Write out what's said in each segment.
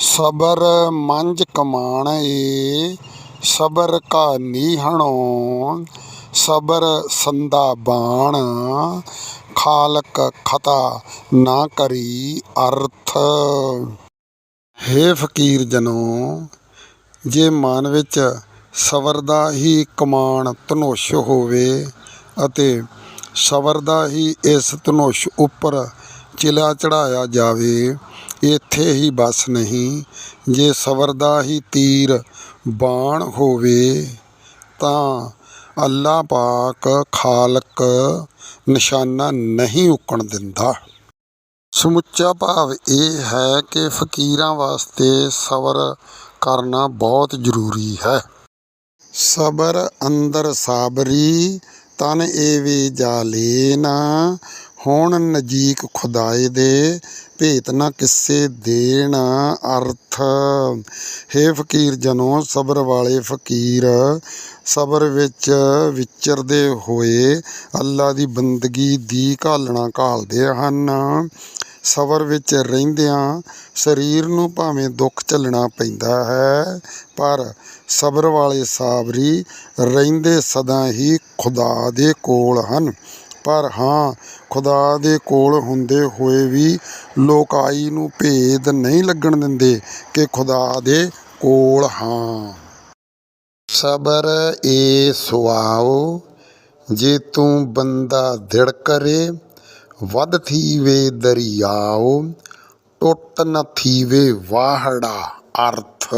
ਸਬਰ ਮੰਝ ਕਮਾਣ ਏ ਸਬਰ ਕਾ ਨੀਹਣੋ ਸਬਰ ਸੰਦਾ ਬਾਣ। ਖਾਲਕ ਖਤਾ ਨਾ ਕਰੀ ਅਰਥ। ਹੇ ਫਕੀਰ ਜਨੋ, ਜੇ ਮਨ ਵਿੱਚ ਸਬਰ ਦਾ ਹੀ ਕਮਾਣ ਧਨੁਸ਼ ਹੋਵੇ ਅਤੇ ਸਬਰ ਦਾ ਹੀ ਇਸ ਧਨੁਸ਼ ਉੱਪਰ ਚਿਲਾ ਚੜਾਇਆ ਜਾਵੇ, ਇੱਥੇ ਹੀ ਬਸ ਨਹੀਂ। ਜੇ ਸਬਰ ਦਾ ਹੀ ਤੀਰ ਬਾਣ ਹੋਵੇ, ਤਾਂ ਅੱਲਾ ਪਾਕ ਖਾਲਕ ਨਿਸ਼ਾਨਾ ਨਹੀਂ ਉੱਕਣ ਦਿੰਦਾ। ਸਮੁੱਚਾ ਭਾਵ ਇਹ ਹੈ ਕਿ ਫਕੀਰਾਂ ਵਾਸਤੇ ਸਬਰ ਕਰਨਾ ਬਹੁਤ ਜ਼ਰੂਰੀ ਹੈ। ਸਬਰ ਅੰਦਰ ਸਾਬਰੀ, ਤਨ ਏ ਵੇ ਜਾਲੇਨਾ ਹੁਣ ਨਜੀਕ ਖੁਦਾਏ ਦੇ ਭੇਤ ਨਾ ਕਿਸੇ ਦੇਣ ਅਰਥ। ਹੇ ਫਕੀਰ ਜਨੋ, ਸਬਰ ਵਾਲੇ ਫਕੀਰ, ਸਬਰ ਵਿੱਚ ਵਿਚਰਦੇ ਹੋਏ ਅੱਲਾ ਦੀ ਬੰਦਗੀ ਦੀ ਘਾਲਣਾ ਘਾਲਦੇ ਹਨ। ਸਬਰ ਵਿੱਚ ਰਹਿੰਦਿਆਂ ਸਰੀਰ ਨੂੰ ਭਾਵੇਂ ਦੁੱਖ ਝੱਲਣਾ ਪੈਂਦਾ ਹੈ, ਪਰ ਸਬਰ ਵਾਲੇ ਸਾਬਰੀ ਰਹਿੰਦੇ ਸਦਾ ਹੀ ਖੁਦਾ ਦੇ ਕੋਲ ਹਨ। ਪਰ ਹਾਂ, ਖੁਦਾ ਦੇ ਕੋਲ ਹੁੰਦੇ ਹੋਏ ਵੀ ਲੋਕਾਈ ਨੂੰ ਭੇਦ ਨਹੀਂ ਲੱਗਣ ਦਿੰਦੇ ਕਿ ਖੁਦਾ ਦੇ ਕੋਲ ਹਾਂ। ਸਬਰ ਏ ਸੁਆਓ, ਜੇ ਤੂੰ ਬੰਦਾ ਦਿੜ ਕਰੇ, ਵੱਧ ਥੀਵੇ ਦਰਿਆਓ, ਟੁੱਟ ਨ ਥੀਵੇ ਵਾਹੜਾ ਅਰਥ।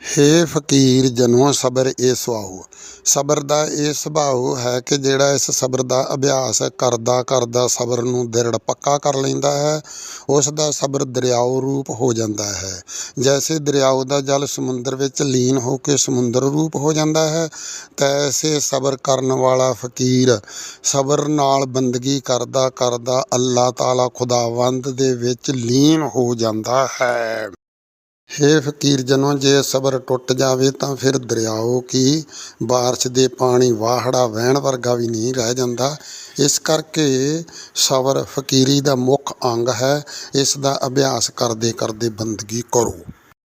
ਹੇ ਫਕੀਰ, ਜਨੋ ਸਬਰ ਇਹ ਸੁਆਓ। ਸਬਰ ਦਾ ਇਹ ਸੁਭਾਅ ਹੈ ਕਿ ਜਿਹੜਾ ਇਸ ਸਬਰ ਦਾ ਅਭਿਆਸ ਕਰਦਾ ਕਰਦਾ ਸਬਰ ਨੂੰ ਦਿਰੜ ਪੱਕਾ ਕਰ ਲੈਂਦਾ ਹੈ, ਉਸ ਦਾ ਸਬਰ ਦਰਿਆਓ ਰੂਪ ਹੋ ਜਾਂਦਾ ਹੈ। ਜੈਸੇ ਦਰਿਆਓ ਦਾ ਜਲ ਸਮੁੰਦਰ ਵਿੱਚ ਲੀਨ ਹੋ ਕੇ ਸਮੁੰਦਰ ਰੂਪ ਹੋ ਜਾਂਦਾ ਹੈ, ਤੈਸੇ ਸਬਰ ਕਰਨ ਵਾਲਾ ਫਕੀਰ ਸਬਰ ਨਾਲ ਬੰਦਗੀ ਕਰਦਾ ਕਰਦਾ ਅੱਲਾਹ ਤਾਲਾ ਖੁਦਾਵੰਦ ਦੇ ਵਿੱਚ ਲੀਨ ਹੋ ਜਾਂਦਾ ਹੈ। ਹੇ ਫਕੀਰ ਜਨੋ, ਜੇ ਸਬਰ ਟੁੱਟ ਜਾਵੇ ਤਾਂ ਫਿਰ ਦਰਿਆਓ ਕੀ? ਬਾਰਿਸ਼ ਦੇ ਪਾਣੀ ਵਾਹੜਾ ਵਹਿਣ ਵਰਗਾ ਵੀ ਨਹੀਂ ਰਹਿ ਜਾਂਦਾ। ਇਸ ਕਰਕੇ ਸਬਰ ਫਕੀਰੀ ਦਾ ਮੁੱਖ ਅੰਗ ਹੈ। ਇਸ ਦਾ ਅਭਿਆਸ ਕਰਦੇ ਕਰਦੇ ਬੰਦਗੀ ਕਰੋ।